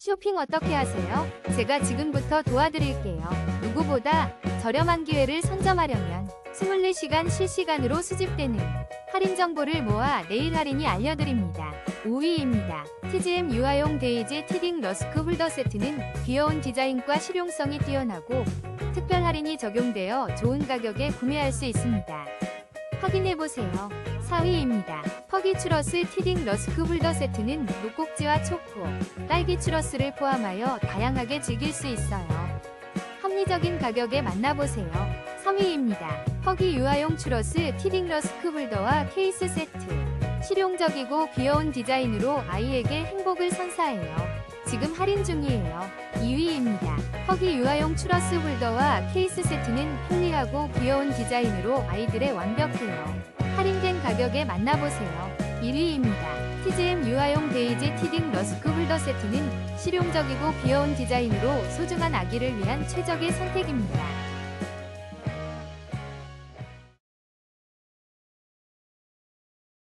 쇼핑 어떻게 하세요? 제가 지금부터 도와드릴게요. 누구보다 저렴한 기회를 선점하려면 24시간 실시간으로 수집되는 할인 정보를 모아 내일 할인이 알려드립니다. 5위입니다. TGM 유아용 데이지 티딩 러스크 홀더 세트는 귀여운 디자인과 실용성이 뛰어나고 특별 할인이 적용되어 좋은 가격에 구매할 수 있습니다. 확인해보세요. 4위입니다. 퍼기 추러스 티딩 러스크 홀더 세트는 녹곡지와 초코, 딸기 추러스를 포함하여 다양하게 즐길 수 있어요. 합리적인 가격에 만나보세요. 3위입니다. 퍼기 유아용 추러스 티딩 러스크 홀더와 케이스 세트. 실용적이고 귀여운 디자인으로 아이에게 행복을 선사해요. 지금 할인 중이에요. 2위입니다. 퍼기 유아용 추러스 홀더와 케이스 세트는 편리하고 귀여운 디자인으로 아이들의 완벽해요. 가격에 만나보세요. 1위입니다. TGM 유아용 데이지 티딩 러스크 홀더 세트는 실용적이고 귀여운 디자인으로 소중한 아기를 위한 최적의 선택입니다.